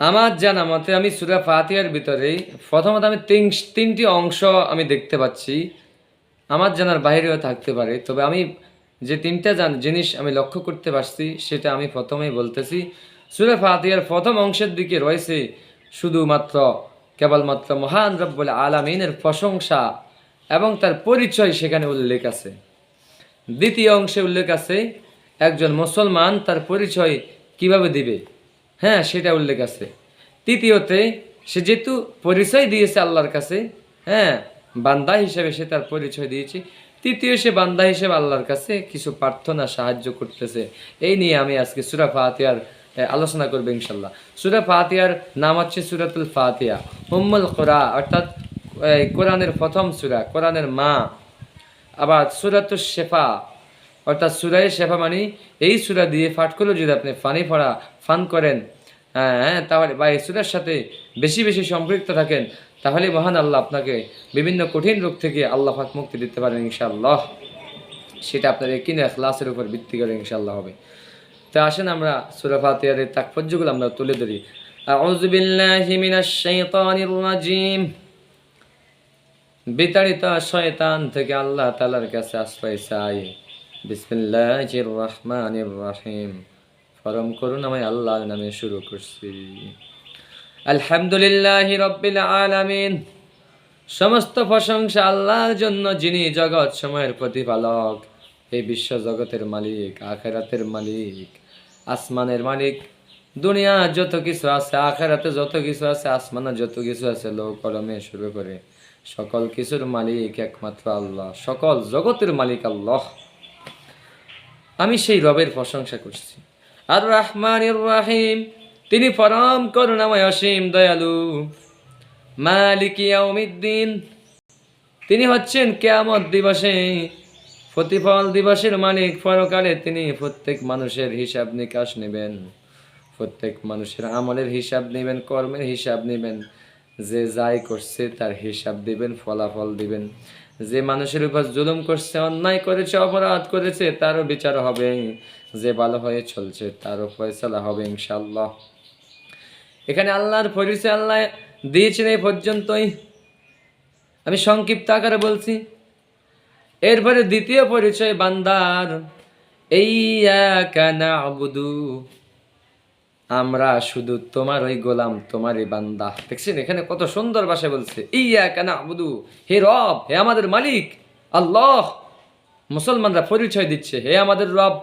আমার জানা মতে আমি সুরা ফাতিহার ভিতরে প্রথমত আমি তিন, তিনটি অংশ আমি দেখতে পাচ্ছি। আমার জানার বাইরেও থাকতে পারে, তবে আমি যে তিনটা জান, জিনিস আমি লক্ষ্য করতে পারছি, সেটা আমি প্রথমেই বলতেছি। সুরা ফাতিহার প্রথম অংশের দিকে রয়েছে শুধুমাত্র, কেবলমাত্র মহান রব্বুল আলামিনের প্রশংসা এবং তার পরিচয় সেখানে উল্লেখ আছে। দ্বিতীয় অংশে উল্লেখ আছে, একজন মুসলমান তার পরিচয় কীভাবে দিবে? হ্যাঁ সেটা উল্লেখ আছে। তৃতীয়তে সে যেহেতু পরিচয় দিয়েছে আল্লাহর কাছে হ্যাঁ বান্দা হিসেবে সে তার পরিচয় দিয়েছে। তৃতীয় সে বান্দা হিসেবে আল্লাহর কাছে কিছু প্রার্থনা সাহায্য করতেছে। এই নিয়ে আমি আজকে সুরা ফাতিয়ার এ, আলোচনা করব ইনশাল্লাহ সুরা ফাতিয়ার নাম হচ্ছে সুরাতুল ফাতিয়া উম্মুল কোরআ অর্থাৎ কোরআনের প্রথম সুরা কোরআনের মা। আবার সুরাতুল শেফা অর্থাৎ সুরাই শেফা মানে এই সুরা দিয়ে পাঠ করলে যদি আপনি ফানি পড়া ফান করেন হ্যাঁ তাহলে বা এই সুরার সাথে বেশি বেশি সম্পৃক্ত থাকেন, তাহলে মহান আল্লাহ আপনাকে বিভিন্ন কঠিন রোগ থেকে আল্লাহ পাক মুক্তি দিতে পারেন ইনশাআল্লাহ। সেটা আপনার কিনে ক্লাসের উপর ভিত্তি করে ইনশাআল্লাহ হবে। তো আসেন আমরা সুরা ফাতিহার এই তাৎপর্যগুলো আমরা তুলে ধরি। আউযু বিল্লাহি মিনাশ শাইতানির রাজিম। বিতাড়িত শয়তান থেকে আল্লাহ তালার কাছে আশ্রয় চাই বিসমিল্লাহির রহমানির রহিম ফরম করুন আমি আল্লাহর নামে শুরু করছি। আলহামদুলিল্লাহি রব্বিল আলামিন। সমস্ত প্রশংসা আল্লাহর জন্য, যিনি জগৎ সময়ের প্রতিপালক। এই বিশ্ব জগতের মালিক, আখেরাতের মালিক, আসমানের মালিক। দুনিয়া যত কিছু আছে, আখেরাতে যত কিছু আছে, আসমানে যত কিছু আছে লো কলমে শুরু করে সকল কিছুর মালিক একমাত্র আল্লাহ। সকল জগতের মালিক আল্লাহ। আমি সেই রবের প্রশংসা করছি। আর রহমান রাহিম তিনি পরম করুণাময় অসীম দয়ালু। মালিক ইয়াউমিদ্দিন, তিনি হচ্ছেন কেয়ামত দিবসে প্রতিফল দিবসের মালিক। পরকালে তিনি প্রত্যেক মানুষের হিসাব নিকাশ নেবেন, প্রত্যেক মানুষের আমলের হিসাব নেবেন, কর্মের হিসাব নেবেন। যে যাই করছে তার হিসাব দিবেন, ফলাফল দিবেন। যে মানুষের উপর জুলুম করছে, অন্যায় করেছে, অপরাধ করেছে, তারও বিচার হবে। যে ভালো হয়ে চলছে, তারও ফয়সালা হবে ইনশাল্লাহ এখানে আল্লাহর পরিচয় আল্লাহ দিয়েছেন এই পর্যন্তই। আমি সংক্ষিপ্ত আকারে বলছি, এরপরে দ্বিতীয় পরিচয় বান্দার, এই কানা আবুদু আমরা শুধু তোমার ওই গোলাম, তোমারই বান্দা। দেখছেন, এখানে কত সুন্দর ভাষায় বলছে ইয়া কানা আবুদু হে রব, হে আমাদের মালিক, আল্লাহ। মুসলমানরা পরিচয় দিচ্ছে, হে আমাদের রব,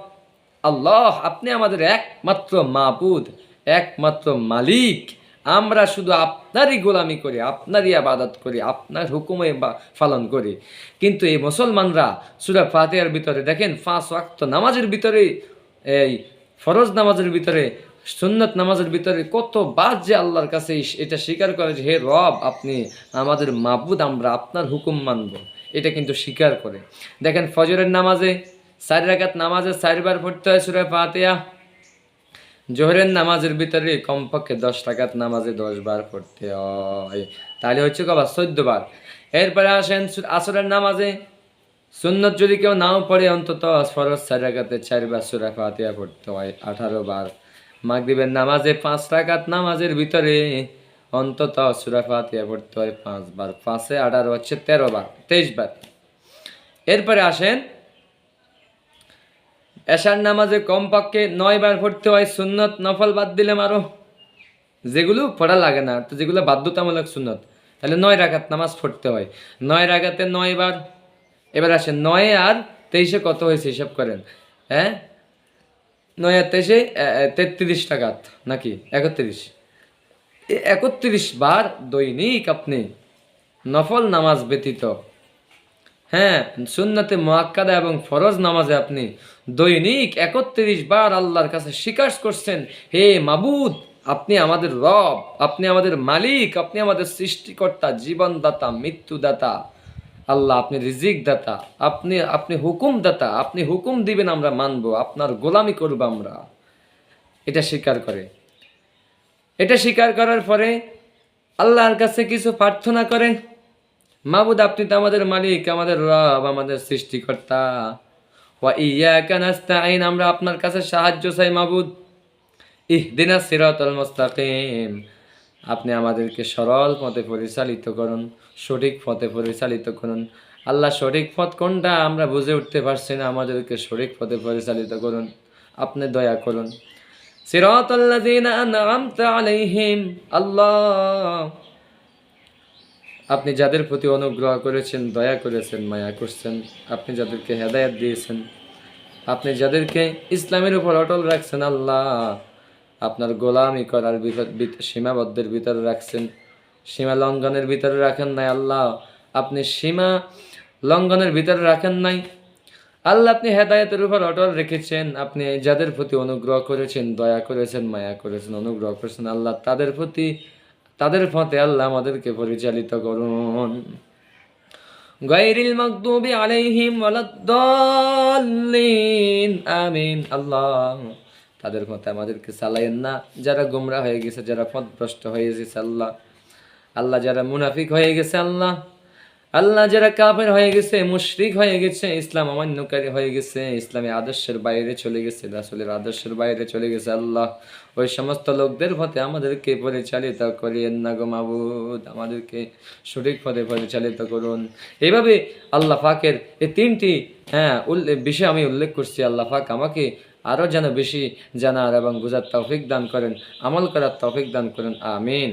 আল্লাহ, আপনি আমাদের একমাত্র মাবুদ, একমাত্র মালিক। আমরা শুধু আপনারই গোলামি করি, আপনারই আবাদত করি, আপনার হুকুমে বা- পালন করি। কিন্তু এই মুসলমানরা সুরা ফাতিহার ভিতরে দেখেন, পাঁচ ওয়াক্ত নামাজের ভিতরে, এই ফরজ নামাজের ভিতরে সুন্নত নামাজের ভিতরে কত বাদ যে আল্লাহর কাছে এটা স্বীকার করে যে, হে রব, আপনি আমাদের মাবুদ, আমরা আপনার হুকুম মানব। এটা কিন্তু স্বীকার করে। দেখেন, ফজরের নামাজে চার নামাজে চারবার পড়তে হয় সুরা ফাতিহা। জোহরের নামাজের ভিতরে কমপক্ষে দশ টাকার নামাজে দশ বার পড়তে হয়। তাহলে হচ্ছে কবা চোদ্দ বার এরপরে আসেন আসরের নামাজে সুন্নত যদি কেউ নাও পড়ে, অন্তত ফরজ চার চারবার সুরা ফাতিহা পড়তে হয়, আঠারো বার। মাগরিবের নামাজে পাঁচ রাকাত, নামাজের ভিতরে অন্তত সুরা ফাতিহা পড়তে হয় পাঁচবার। পাঁচে আঠারো হচ্ছে তেরো বার, তেইশ বার। এরপরে আসেন, এশার নামাজে কমপক্ষে নয় বার পড়তে হয় সুন্নত, নফল বাদ দিলাম আরও যেগুলো পড়া লাগে না, তো যেগুলো বাধ্যতামূলক সুন্নত, তাহলে নয় রাগাত নামাজ পড়তে হয়। নয় রাগাতে নয় বার, এবার আসেন নয় আর তেইশে কত হয়েছে হিসাব করেন? হ্যাঁ? নয় তেইশে তেত্রিশ টাকাত, নাকি? একত্রিশ। একত্রিশ বার দৈনিক আপনি নফল নামাজ ব্যতীত হ্যাঁ সুন্নতে মোয়াক্কাদা এবং ফরজ নামাজে আপনি দৈনিক একত্রিশ বার আল্লাহর কাছে স্বীকার করছেন, হে মাবুদ, আপনি আমাদের রব, আপনি আমাদের মালিক, আপনি আমাদের সৃষ্টিকর্তা, জীবনদাতা, মৃত্যুদাতা। আল্লাহ আপনি রিজিক দাতা আপনি আপনি হুকুম দাতা আপনি হুকুম দিবেন আমরা মানব, আপনার গোলামি করব আমরা। এটা স্বীকার করে। এটা স্বীকার করার পরে আল্লাহর কাছে কিছু প্রার্থনা করে মাবুদ, আপনি তো আমাদের মালিক, আমাদের রব, আমাদের সৃষ্টিকর্তা। ওয়া ইয়াকা নাস্তাইন আমরা আপনার কাছে সাহায্য চাই মাবুদ। ইহদিনা সিরাতাল মুস্তাকিম। আপনি আমাদেরকে সরল পথে পরিচালিত করুন, সঠিক পথে পরিচালিত করুন। আল্লাহ সঠিক পথ কোনটা আমরা বুঝে উঠতে পারছি না, আমাদেরকে সঠিক পথে পরিচালিত করুন। আপনি দয়া করুন। আল্লাহ! আপনি যাদের প্রতি অনুগ্রহ করেছেন, দয়া করেছেন, মায়া করছেন, আপনি যাদেরকে হেদায়েত দিয়েছেন, আপনি যাদেরকে ইসলামের উপর অটল রাখছেন, আল্লাহ! আপনার গোলামি করার সীমাবদ্ধের ভিতরে রাখছেন। সীমা লঙ্ঘনের ভিতরে রাখেন নাই আল্লাহ। আপনি সীমা লঙ্ঘনের ভিতরে রাখেন নাই। আল্লাহ আপনি হেদায়তের উপর অটল রেখেছেন। আপনি যাদের প্রতি অনুগ্রহ করেছেন, দয়া করেছেন, মায়া করেছেন, অনুগ্রহ করেছেন, আল্লাহ তাদের প্রতি, তাদের পথে আল্লাহ আমাদেরকে পরিচালিত করুন। গায়রিল মাগদুবি আলাইহিম ওয়ালাদ-দাল্লিন, আমিন। আল্লাহ। তাদের মতে আমাদেরকে চালাইয়েন না। যারা গোমরা হয়ে গেছে, যারা পথভ্রষ্ট হয়ে গেছে, আল্লাহ। আল্লাহ যারা মুনাফিক হয়ে গেছে, আল্লাহ। আল্লাহ যারা কাফের হয়ে গেছে, মুশরিক হয়ে গেছে, ইসলাম অমান্যকারী হয়ে গেছে, ইসলামী আদর্শের বাইরে চলে গেছে, রাসূলের আদর্শের বাইরে চলে গেছে, আল্লাহ। ওই সমস্ত লোকদের পথে আমাদেরকে পরিচালিত করিয়েন না গো মাবুদ। আমাদেরকে সঠিক পথে পরিচালিত করুন। এইভাবে আল্লাহ পাকের এই তিনটি হ্যাঁ উল্লেখ বিষয় আমি উল্লেখ করছি। আল্লাহ পাক আমাকে আরও যেন বেশি জানার এবং বোঝার তৌফিক দান করেন, আমল করার তৌফিক দান করেন, আমিন।